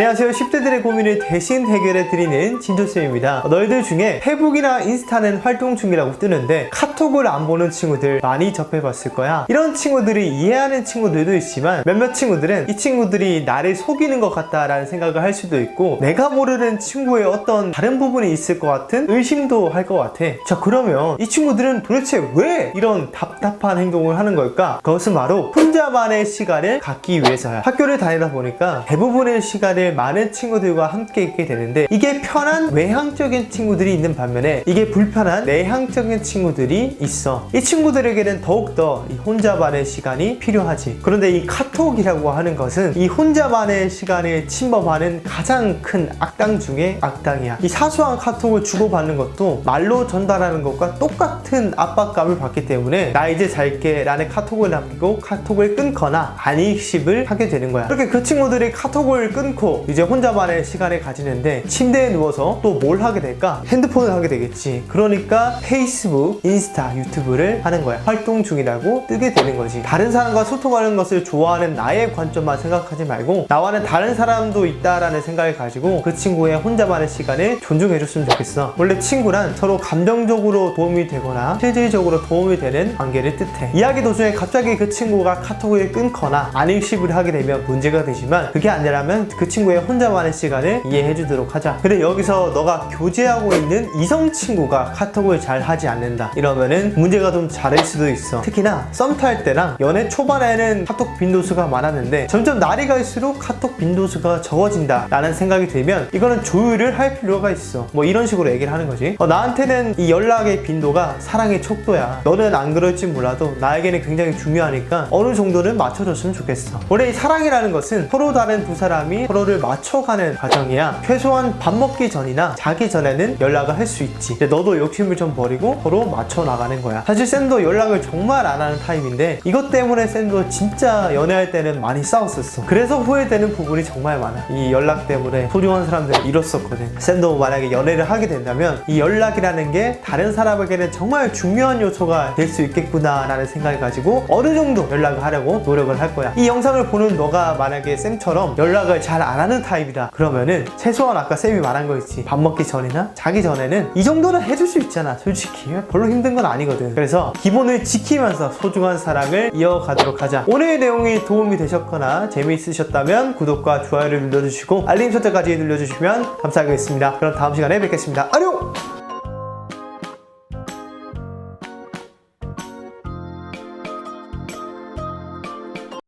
안녕하세요. 10대들의 고민을 대신 해결해 드리는 진조쌤입니다. 너희들 중에 페북이나 인스타는 활동 중이라고 뜨는데 카톡을 안 보는 친구들 많이 접해봤을 거야. 이런 친구들이 이해하는 친구들도 있지만 몇몇 친구들은 이 친구들이 나를 속이는 것 같다라는 생각을 할 수도 있고 내가 모르는 친구의 어떤 다른 부분이 있을 것 같은 의심도 할 것 같아. 자 그러면 이 친구들은 도대체 왜 이런 답답한 행동을 하는 걸까? 그것은 바로 혼자만의 시간을 갖기 위해서야. 학교를 다니다 보니까 대부분의 시간을 많은 친구들과 함께 있게 되는데 이게 편한 외향적인 친구들이 있는 반면에 이게 불편한 내향적인 친구들이 있어. 이 친구들에게는 더욱더 이 혼자만의 시간이 필요하지. 그런데 이 카톡이라고 하는 것은 이 혼자만의 시간을 침범하는 가장 큰 악당 중에 악당이야. 이 사소한 카톡을 주고받는 것도 말로 전달하는 것과 똑같은 압박감을 받기 때문에 나 이제 잘게 라는 카톡을 남기고 카톡을 끊거나 안익십을 하게 되는 거야. 그렇게 그 친구들이 카톡을 끊고 이제 혼자만의 시간을 가지는데 침대에 누워서 또 뭘 하게 될까? 핸드폰을 하게 되겠지. 그러니까 페이스북, 인스타, 유튜브를 하는 거야. 활동 중이라고 뜨게 되는 거지. 다른 사람과 소통하는 것을 좋아하는 나의 관점만 생각하지 말고 나와는 다른 사람도 있다라는 생각을 가지고 그 친구의 혼자만의 시간을 존중해줬으면 좋겠어. 원래 친구란 서로 감정적으로 도움이 되거나 실질적으로 도움이 되는 관계를 뜻해. 이야기 도중에 갑자기 그 친구가 카톡을 끊거나 안익십을 하게 되면 문제가 되지만 그게 아니라면 그 친구 의 혼자만의 시간을 이해해 주도록 하자. 근데 여기서 너가 교제하고 있는 이성 친구가 카톡을 잘 하지 않는다. 이러면은 문제가 좀 잘일 수도 있어. 특히나 썸 탈 때랑 연애 초반에는 카톡 빈도수가 많았는데 점점 날이 갈수록 카톡 빈도수가 적어진다 라는 생각이 들면 이거는 조율을 할 필요가 있어. 뭐 이런 식으로 얘기를 하는 거지. 어, 나한테는 이 연락의 빈도가 사랑의 촉도야. 너는 안 그럴지 몰라도 나에게는 굉장히 중요하니까 어느 정도는 맞춰줬으면 좋겠어. 원래 이 사랑이라는 것은 서로 다른 두 사람이 서로를 맞춰가는 과정이야. 최소한 밥 먹기 전이나 자기 전에는 연락을 할 수 있지. 너도 욕심을 좀 버리고 서로 맞춰 나가는 거야. 사실 쌤도 연락을 정말 안 하는 타입인데 이것 때문에 쌤도 진짜 연애할 때는 많이 싸웠었어. 그래서 후회되는 부분이 정말 많아. 이 연락 때문에 소중한 사람들을 잃었었거든. 쌤도 만약에 연애를 하게 된다면 이 연락이라는 게 다른 사람에게는 정말 중요한 요소가 될 수 있겠구나 라는 생각을 가지고 어느 정도 연락을 하려고 노력을 할 거야. 이 영상을 보는 너가 만약에 쌤처럼 연락을 잘안 하는 타입이다. 그러면은 최소한 아까 쌤이 말한 거 있지. 밥 먹기 전이나 자기 전에는 이 정도는 해줄 수 있잖아. 솔직히. 별로 힘든 건 아니거든. 그래서 기본을 지키면서 소중한 사랑을 이어가도록 하자. 오늘의 내용이 도움이 되셨거나 재미있으셨다면 구독과 좋아요를 눌러주시고 알림 설정까지 눌러주시면 감사하겠습니다. 그럼 다음 시간에 뵙겠습니다. 안녕